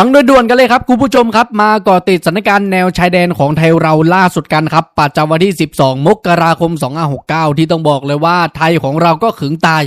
ฟังโดยด่วนกันเลยครับคุณผู้ชมครับ มาก่อติดสถานการณ์แนวชายแดนของไทยเราล่าสุดกันครับประจำวันที่ 12 มกราคม 2569 ที่ต้องบอกเลยว่าไทยของเราก็ขึงตาย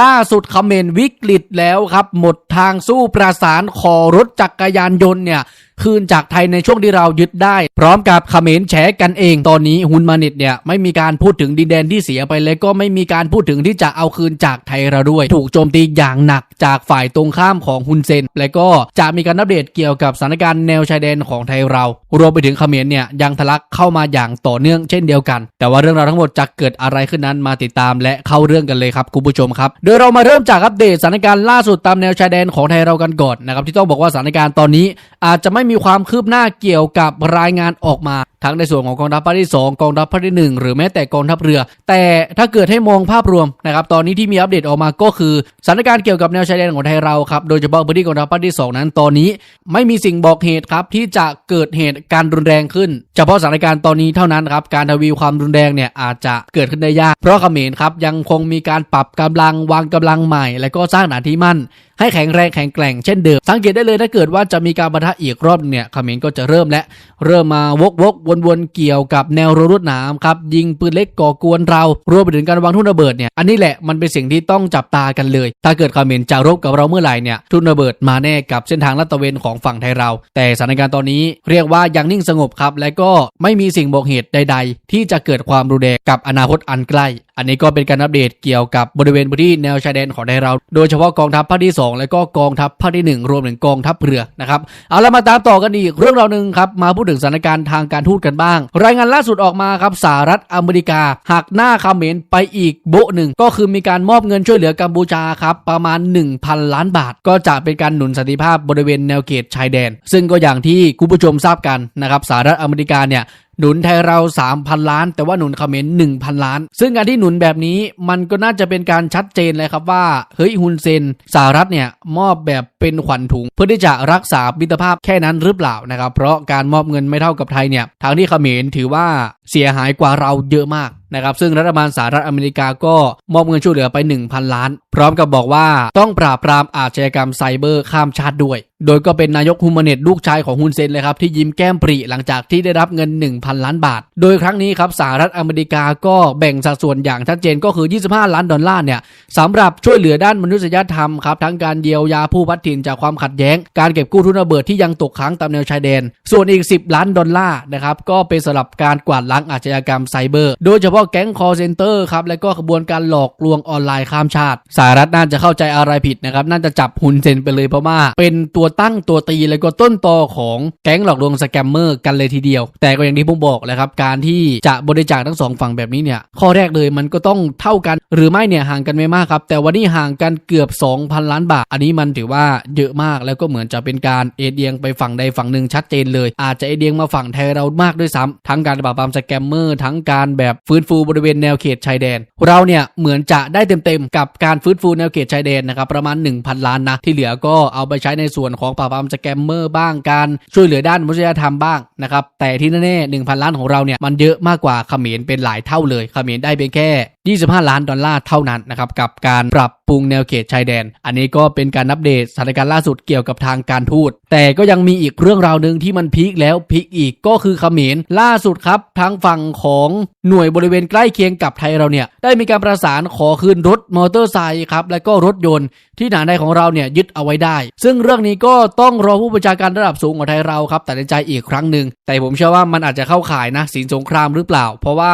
ล่าสุดคอมเมนต์วิกฤตแล้วครับ หมดทางสู้ประสานขอรถจักรยานยนต์เนี่ยคืนจากไทยในช่วงที่เรายึดได้ พร้อมกับเขมรแฉกันเอง ตอนนี้ฮุนมานิตเนี่ยไม่มีการพูดถึงดินแดนที่เสียไปเลยก็ไม่มีการพูดถึงที่จะเอาคืนจากไทยเราด้วย ถูกโจมตีอย่างหนักจากฝ่ายตรงข้ามของฮุนเซน และก็จะมีการอัปเดตเกี่ยวกับสถานการณ์แนวชายแดนของไทยเรา รวมไปถึงเขมรเนี่ยยังทะลักเข้ามาอย่างต่อเนื่องเช่นเดียวกัน แต่ว่าเรื่องราวทั้งหมดจะเกิดอะไรขึ้นนั้นมาติดตามและเข้าเรื่องกันเลยครับคุณผู้ชมครับ โดยเรามาเริ่มจากอัปเดตสถานการณ์ล่าสุดตามแนวชายแดนของไทยเรากันก่อนนะครับที่ต้องบอกว่าสถานการณ์ตอนนี้อาจจะไม่มีความคืบหน้าเกี่ยวกับรายงานออกมา ทั้งในส่วนของกองทัพภาคที่ 2 กองทัพภาคที่ 1 หรือแม้แต่กองทัพเรือ แต่ถ้าเกิดให้มองภาพรวมนะครับตอนนี้ที่มีอัปเดตออกมาก็คือสถานการณ์เกี่ยวกับแนวชายแดนของไทยเราครับโดยเฉพาะพื้นที่กองทัพภาคที่ 2 นั้นตอนนี้ ไม่มีสิ่งบอกเหตุครับที่จะเกิดเหตุการรุนแรงขึ้น เฉพาะสถานการณ์ตอนนี้เท่านั้นครับการทวีความรุนแรงเนี่ยอาจจะเกิดขึ้นได้ยาก เพราะเขมรครับยังคงมีการปรับกำลังวางกำลังใหม่ และก็สร้างฐานที่มั่น ให้แข็งแรงแข็งแกร่งเช่นเดิม สังเกตได้เลยถ้าเกิดว่าจะมีการปะทะอีกรอบเนี่ยเขมรก็จะเริ่มและเริ่มมาวกวกวนวนๆเกี่ยวกับแนวรั้วรวดหนามครับยิงปืนเล็กก่อกวนเรารวมไปถึงการวางทุ่นระเบิดเนี่ยอันนี้แหละมันเป็นสิ่งที่ต้องจับตากันเลย ถ้าเกิดเขมรจะรบกับเราเมื่อไหร่เนี่ยทุ่นระเบิดมาแน่กับเส้นทางลาดตระเวนของฝั่งไทยเรา แต่สถานการณ์ตอนนี้เรียกว่ายังนิ่งสงบครับและก็ไม่มีสิ่งบอกเหตุใด ๆ ที่จะเกิดความรุนแรงกับอนาคตอันใกล้ อันนี้ก็เป็นการอัปเดตเกี่ยวกับบริเวณพื้นที่แนวชายแดนของไทยเรา โดยเฉพาะกองทัพภาคที่ 2 และก็กองทัพภาคที่ 1 รวมถึงกองทัพเรือนะครับเอาละมาตามต่อกันอีกเรื่องราวหนึ่งครับมาพูดถึงสถานการณ์ทางการทูตกันบ้าง รายงานล่าสุดออกมาครับสหรัฐอเมริกาหักหน้าเมรไปอีกโบหนึ่งก็คือมีการมอบเงินช่วยเหลือกัมพูชาครับประมาณ 1,000 ล้านบาท ก็จะเป็นการหนุนสันติภาพบริเวณแนวเขตชายแดน ซึ่งก็อย่างที่คุณผู้ชมทราบกันนะครับสหรัฐอเมริกาเนี่ย หนุนไทยเรา 3,000 ล้าน แต่ว่าหนุนเขมร1,000 ล้าน ซึ่งการที่หนุนแบบนี้มันก็น่าจะเป็นการชัดเจนเลยครับว่าเฮ้ยฮุนเซนสหรัฐเนี่ยมอบแบบเป็นขวัญถุง เพื่อที่จะรักษามิตรภาพแค่นั้นหรือเปล่านะครับ เพราะการมอบเงินไม่เท่ากับไทยเนี่ยทางที่เขมรถือว่าเสียหายกว่าเราเยอะมากนะครับซึ่งรัฐบาลสหรัฐอเมริกาก็มอบเงินช่วยเหลือไป 1,000 ล้าน พร้อมกับบอกว่าต้องปราบปรามอาชญากรรมไซเบอร์ข้ามชาติด้วย โดยก็เป็นนายกฮุมเนตลูกชายของฮุนเซนเลยครับที่ยิ้มแก้มปรีหลังจากที่ได้รับเงิน 1,000 ล้านบาท โดยครั้งนี้ครับสหรัฐอเมริกาก็แบ่งสัดส่วนอย่างชัดเจนก็คือ 25 ล้านดอลลาร์เนี่ยสำหรับช่วยเหลือด้านมนุษยธรรมครับทั้งการเยียวยาผู้พัดถิ่นจากความขัดแย้ง การเก็บกู้ทุนระเบิดที่ยังตกค้างตามแนวชายแดน ส่วนอีก 10 ล้านดอลลาร์นะครับก็เป็นสำหรับการกวาดล้างอาชญากรรมไซเบอร์ โดยเฉพาะแก๊งคอร์เซนเตอร์ครับและก็ขบวนการหลอกลวงออนไลน์ข้ามชาติสหรัฐน่าจะเข้าใจอะไรผิดนะครับน่าจะจับฮุนเซนไปเลยเพราะว่าเป็นตัวตั้งตัวตีแล้วก็ต้นตอของแก๊งหลอกลวงสแกมเมอร์กันเลยทีเดียว แต่ก็อย่างที่ผมบอกแหละครับการที่จะบริจาคทั้งสองฝั่งแบบนี้เนี่ยข้อแรกเลยมันก็ต้องเท่ากัน หรือไม่เนี่ยห่างกันไม่มากครับแต่วันนี้ห่างกันเกือบ 2,000 ล้านบาท อันนี้มันถือว่าเยอะมากแล้วก็เหมือนจะเป็นการเอเดียงไปฝั่งใดฝั่งหนึ่งชัดเจนเลย อาจจะเอเดียงมาฝั่งไทยเรามากด้วยซ้ำทั้งการปราบปรามสแกมเมอร์ ทั้งการแบบฟื้นฟูบริเวณแนวเขตชายแดน เราเนี่ยเหมือนจะได้เต็มๆกับการฟื้นฟูแนวเขตชายแดนนะครับประมาณ 1,000 ล้านนะที่เหลือก็เอาไปใช้ในส่วนของปราบปรามสแกมเมอร์บ้างการช่วยเหลือด้านมนุษยธรรมบ้างนะครับแต่ที่แน่ๆ1,000ล้านของเราเนี่ยมันเยอะมากกว่าเขมรเป็นหลายเท่าเลยเขมรได้เป็นแค่ 25 ล้านดอลลาร์เท่านั้นนะครับกับการปรับปรุงแนวเขตชายแดน อันนี้ก็เป็นการอัปเดตสถานการณ์ล่าสุดเกี่ยวกับทางการทูต แต่ก็ยังมีอีกเรื่องราวหนึ่งที่มันพีคแล้วพีคอีกก็คือเขมรล่าสุดครับทางฝั่งของหน่วยบริเวณใกล้เคียงกับไทยเราเนี่ยได้มีการประสานขอคืนรถมอเตอร์ไซค์ครับและก็รถยนต์ที่ฐานใดของเราเนี่ยยึดเอาไว้ได้ ซึ่งเรื่องนี้ก็ต้องรอผู้บัญชาการระดับสูงของไทยเราครับตัดสินใจอีกครั้งหนึ่งแต่ผมเชื่อว่ามันอาจจะเข้าข่ายนะสินสงครามหรือเปล่า เพราะว่า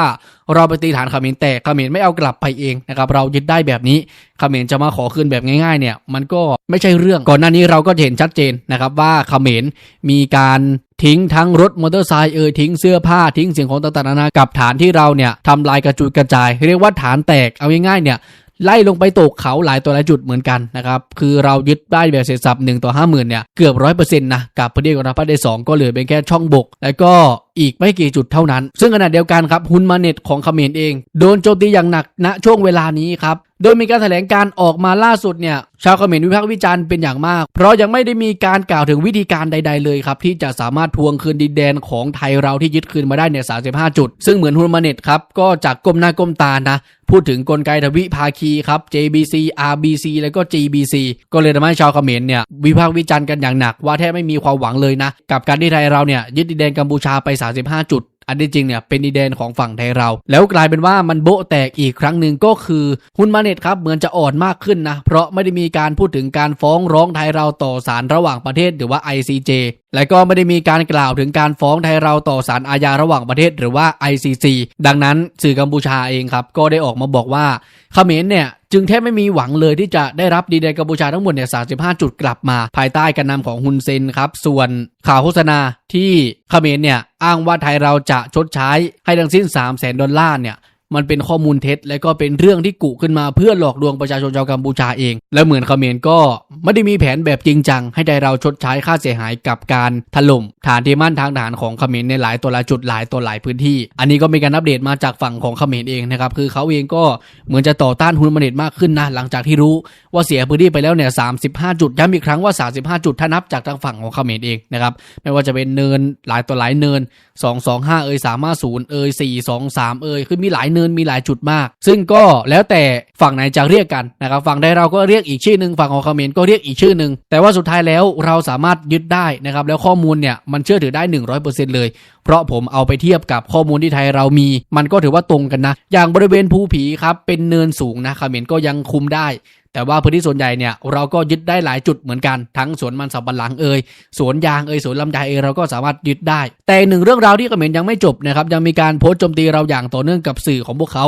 เราไปตีฐานเขมรแตกเขมรไม่เอากลับไปเองนะครับเรายึดได้แบบนี้เขมรจะมาขอคืนแบบง่ายๆเนี่ยมันก็ไม่ใช่เรื่องก่อนหน้านี้เราก็เห็นชัดเจนนะครับว่าเขมรมีการทิ้งทั้งรถมอเตอร์ไซค์เอ่ยทิ้งเสื้อผ้าทิ้งสิ่งของต่างๆนานากับฐานที่เราเนี่ยทำลายกระจุยกระจาย เรียกว่าฐานแตกเอาง่ายๆเนี่ย ไล่ลงไปตกเขาหลายตัวหลายจุดเหมือนกันนะครับ คือเรายึดได้แบบเสร็จสับหนึ่งต่อห้าหมื่นเนี่ยเกือบร้อยเปอร์เซ็นต์นะกับพื้นที่กองทัพภาคที่สองก็เหลือเป็นแค่ช่องบก แล้วก็อีกไม่กี่จุดเท่านั้น ซึ่งขณะเดียวกันครับฮุนมาเน็ตของเขมรเอง โดนโจมตีอย่างหนักณช่วงเวลานี้ครับโดยมีการแถลงการออกมาล่าสุดเนี่ยชาวเขมรวิพากษ์วิจารณ์เป็นอย่างมาก เพราะยังไม่ได้มีการกล่าวถึงวิธีการใด ๆเลยครับ ที่จะสามารถทวงคืนดินแดนของไทยเราที่ยึดคืนมาได้เนี่ย 35 จุด ซึ่งเหมือนฮุนมาเน็ตครับ ก็จะก้มหน้าก้มตานะ พูดถึงกลไกทวิภาคีครับ JBC RBC แล้วก็ GBC ก็เลยทำให้ชาวเขมรเนี่ยวิพากษ์วิจารณ์กันอย่างหนักว่าแทบไม่มีความหวังเลยนะ กับการที่ไทยเราเนี่ยยึดดินแดนกัมพูชาไป 35 จุด อันที่จริงเนี่ยเป็นดินแดนของฝั่งไทยเรา แล้วกลายเป็นว่ามันโบะแตกอีกครั้งหนึ่งก็คือฮุนมาเน็ตครับเหมือนจะอ่อนมากขึ้นนะเพราะไม่ได้มีการพูดถึงการฟ้องร้องไทยเราต่อศาลระหว่างประเทศหรือว่า ICJ และก็ไม่ได้มีการกล่าวถึงการฟ้องไทยเราต่อศาลอาญาระหว่างประเทศหรือว่า ICC ดังนั้นสื่อกัมพูชาเองครับก็ได้ออกมาบอกว่าเขมรเนี่ย จึงแทบไม่มีหวังเลยที่จะได้รับดีเดนกัมพูชาทั้งหมดเนี่ย 35 จุดกลับมา ภายใต้การนำของฮุนเซนครับ ส่วนข่าวโฆษณาที่เขมรเนี่ย อ้างว่าไทยเราจะชดใช้ให้ทั้งสิ้น 3 0 0แสนดอลลาร์เนี่ยมันเป็นข้อมูลเท็จ และก็เป็นเรื่องที่กุขึ้นมาเพื่อหลอกลวงประชาชนชาวกัมพูชาเอง และเหมือนเขมรก็ ไม่ได้มีแผนแบบจริงจัง ให้ไทยเราชดใช้ค่าเสียหายกับการถล่มฐานที่มั่นทางทหารของเขมรในหลายตัวหลายจุดหลายตัวหลายพื้นที่ อันนี้ก็มีการอัปเดตมาจากฝั่งของเขมรเองนะครับคือเขาเองก็เหมือนจะต่อต้านฮุนมาเนตมากขึ้นนะหลังจากที่รู้ว่าเสียพื้นที่ไปแล้วเนี่ย35จุดย้ำอีกครั้งว่า 35 จุดถ้านับจากทางฝั่งของเขมรเองนะครับไม่ว่าจะเป็นเนินหลายตัวหลายเนิน 225 เอ่ย350เอ่ย423 เอ่ยคือมีหลายเนินมีหลายจุดมาก ซึ่งก็แล้วแต่ ฝั่งไหนจะเรียกกันนะครับฝั่งใดเราก็เรียกอีกชื่อหนึ่งฝั่งของเขมรก็เรียกอีกชื่อหนึ่งแต่ว่าสุดท้ายแล้วเราสามารถยึดได้นะครับแล้วข้อมูลเนี่ยมันเชื่อถือได้ 100%เลย เพราะผมเอาไปเทียบกับข้อมูลที่ไทยเรามี มันก็ถือว่าตรงกันนะ อย่างบริเวณภูผีครับเป็นเนินสูงนะเขมรก็ยังคุมได้แต่ว่าพื้นที่ส่วนใหญ่เนี่ยเราก็ยึดได้หลายจุดเหมือนกันทั้งสวนมันสำปะหลังเอ่ยสวนยางเอ่ยสวนลำไยเอ่ยเราก็สามารถยึดได้ แต่หนึ่งเรื่องราวที่เขมรยังไม่จบนะครับยังมีการโพสต์โจมตีเราอย่างต่อเนื่องกับสื่อของพวกเขา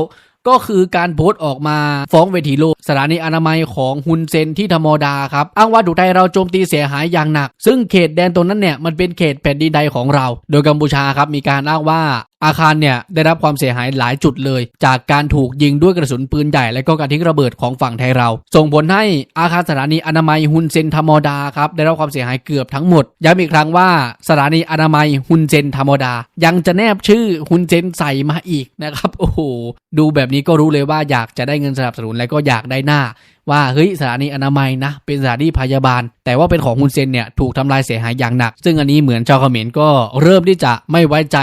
ก็คือการโพสต์ออกมาฟ้องเวทีโลกสถานีอนามัยของฮุนเซนที่ธรรมดาครับอ้างว่าถูกไทยเราโจมตีเสียหายอย่างหนัก ซึ่งเขตแดนตรงนั้นเนี่ยมันเป็นเขตแผ่นดินใดของเรา โดยกัมพูชาครับมีการอ้างว่าอาคารเนี่ยได้รับความเสียหายหลายจุดเลย จากการถูกยิงด้วยกระสุนปืนใหญ่และก็การทิ้งระเบิดของฝั่งไทยเรา ส่งผลให้อาคารสถานีอนามัยฮุนเซนธรรมดาครับได้รับความเสียหายเกือบทั้งหมดย้ำอีกครั้งว่าสถานีอนามัยฮุนเซนธรรมดา ยังจะแนบชื่อฮุนเซนใส่มาอีกนะครับโอ้โหดูแบบนี้ก็รู้เลยว่าอยากจะได้เงินสนับสนุนและก็อยากได้หน้า ว่าเฮ้ยสถานีอนามัยนะ เป็นสถานีพยาบาล แต่ว่าเป็นของฮุนเซนเนี่ยถูกทำลายเสียหายอย่างหนัก ซึ่งอันนี้เหมือนชาวเขมรก็เริ่มที่จะไม่ไว้ใจ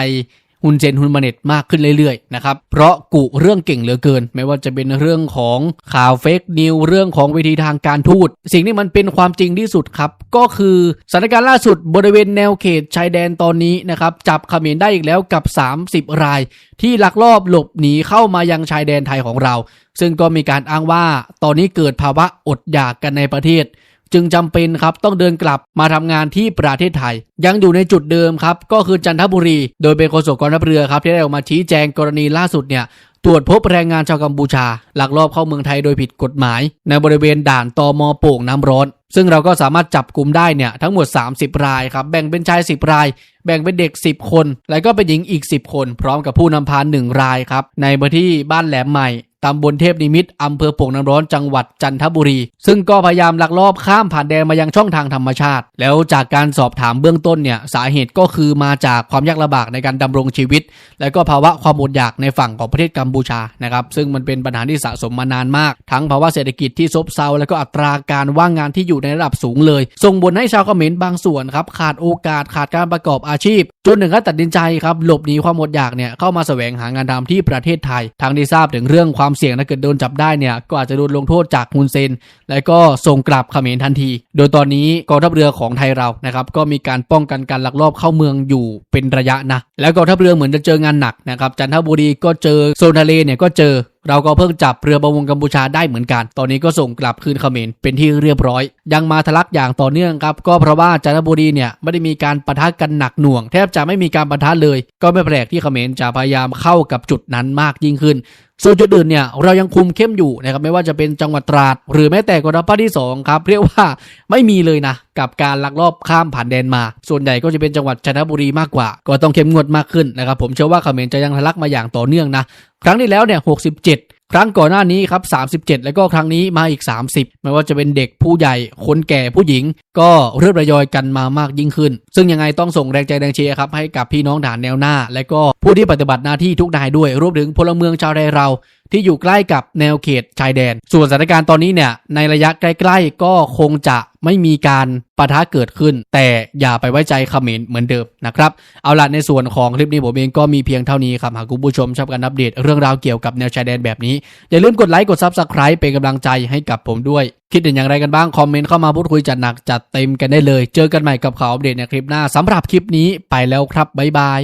ฮุนเซนฮุนมาเน็ตมากขึ้นเรื่อยๆนะครับเพราะกุเรื่องเก่งเหลือเกิน ไม่ว่าจะเป็นเรื่องของข่าวเฟกนิวเรื่องของวิธีทางการทูต สิ่งที่มันเป็นความจริงที่สุดครับ ก็คือสถานการณ์ล่าสุดบริเวณแนวเขตชายแดนตอนนี้นะครับจับขมรได้อีกแล้วกับ 30 ราย ที่ลักลอบหลบหนีเข้ามายังชายแดนไทยของเรา ซึ่งก็มีการอ้างว่าตอนนี้เกิดภาวะอดอยากกันในประเทศ จึงจำเป็นครับต้องเดินกลับมาทำงานที่ประเทศไทย ยังอยู่ในจุดเดิมครับก็คือจันทบุรี โดยเป็นโฆษกกองทัพเรือครับที่ได้ออกมาชี้แจงกรณีล่าสุดเนี่ยตรวจพบแรงงานชาวกัมพูชาลักลอบเข้าเมืองไทยโดยผิดกฎหมาย ในบริเวณด่านตอมอโป่งน้ำร้อน ซึ่งเราก็สามารถจับกลุ่มได้เนี่ยทั้งหมด 30 รายครับ แบ่งเป็นชาย 10 ราย แบ่งเป็นเด็ก 10 คน แล้วก็เป็นหญิงอีก 10 คน พร้อมกับผู้นำพาหนึ่งรายครับ ในพื้นที่บ้านแหลมใหม่ ตำบลเทพนิมิตอำเภอโป่งน้ำร้อนจังหวัดจันทบุรี ซึ่งก็พยายามลักลอบข้ามผ่านแดนมายังช่องทางธรรมชาติ แล้วจากการสอบถามเบื้องต้นเนี่ยสาเหตุก็คือมาจากความยากลำบากในการดำรงชีวิต และก็ภาวะความอดอยากในฝั่งของประเทศกัมพูชานะครับซึ่งมันเป็นปัญหาที่สะสมมานานมาก ทั้งภาวะเศรษฐกิจที่ซบเซาและก็อัตราการว่างงานที่อยู่ในระดับสูงเลย ส่งผลให้ชาวเขมรบางส่วนครับขาดโอกาสขาดการประกอบอาชีพจนถึงกับตัดสินใจครับหลบหนีความอดอยากเนี่ยเข้ามาแสวงหางานทำที่ประเทศไทยทางที่ทราบถึงเรื่องความเสี่ยงถ้าเกิดโดนจับได้เนี่ยก็อาจจะโดนลงโทษจากฮุนเซน และก็ส่งกลับเขมรทันที โดยตอนนี้กองทัพเรือของไทยเรานะครับก็มีการป้องกันการลักลอบเข้าเมืองอยู่เป็นระยะนะแล้วกองทัพเรือเหมือนจะเจองานหนักนะครับจันทบุรีก็เจอโซนทะเลเนี่ยก็เจอเราก็เพิ่งจับเรือประมงกัมพูชาได้เหมือนกัน ตอนนี้ก็ส่งกลับคืนเขมรเป็นที่เรียบร้อย ยังมาทะลักอย่างต่อเนื่องครับ ก็เพราะว่าจันทบุรีเนี่ยไม่ได้มีการปะทะกันหนักหน่วง แทบจะไม่มีการปะทะเลย ก็ไม่แปลกที่เขมรจะพยายามเข้ากับจุดนั้นมากยิ่งขึ้น ส่วนจุดอื่นเนี่ยเรายังคุมเข้มอยู่นะครับไม่ว่าจะเป็นจังหวัดตราด หรือแม้แต่กองทัพที่สองครับเรียกว่าไม่มีเลยนะกับการลักลอบข้ามผ่านแดนมา ส่วนใหญ่ก็จะเป็นจังหวัดจันทบุรีมากกว่า ก็ต้องเข้มงวดมากขึ้นนะครับผมเชื่อว่าเขมรจะยังทะลักมาอย่างต่อเนื่องนะครั้งที่แล้วเนี่ย67 ครั้งก่อนหน้านี้ครับ37 แล้วก็ครั้งนี้มาอีก 30 ไม่ว่าจะเป็นเด็กผู้ใหญ่คนแก่ผู้หญิง ก็เริ่มระยอยกันมามากยิ่งขึ้น ซึ่งยังไงต้องส่งแรงใจแรงเชียร์ครับให้กับพี่น้องฐานแนวหน้า และก็ผู้ที่ปฏิบัติหน้าที่ทุกนายด้วยรวมถึงพลเมืองชาวไทยเรา ที่อยู่ใกล้กับแนวเขตชายแดน ส่วนสถานการณ์ตอนนี้เนี่ยในระยะใกล้ ๆ ก็คงจะไม่มีการปะทะเกิดขึ้น แต่อย่าไปไว้ใจเขมรเหมือนเดิมนะครับเอาล่ะในส่วนของคลิปนี้ผมเองก็มีเพียงเท่านี้ครับหากคุณผู้ชมชอบการอัปเดตเรื่องราวเกี่ยวกับแนวชายแดนแบบนี้ อย่าลืมกดไลค์กด Subscribe เป็นกำลังใจให้กับผมด้วย คิดเห็นอย่างไรกันบ้าง คอมเมนต์เข้ามาพูดคุยจัดหนักจัดเต็มกันได้เลย เจอกันใหม่กับข่าวอัปเดตในคลิปหน้าสำหรับคลิปนี้ไปแล้วครับบ๊ายบาย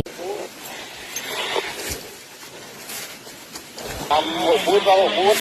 不会抓我不会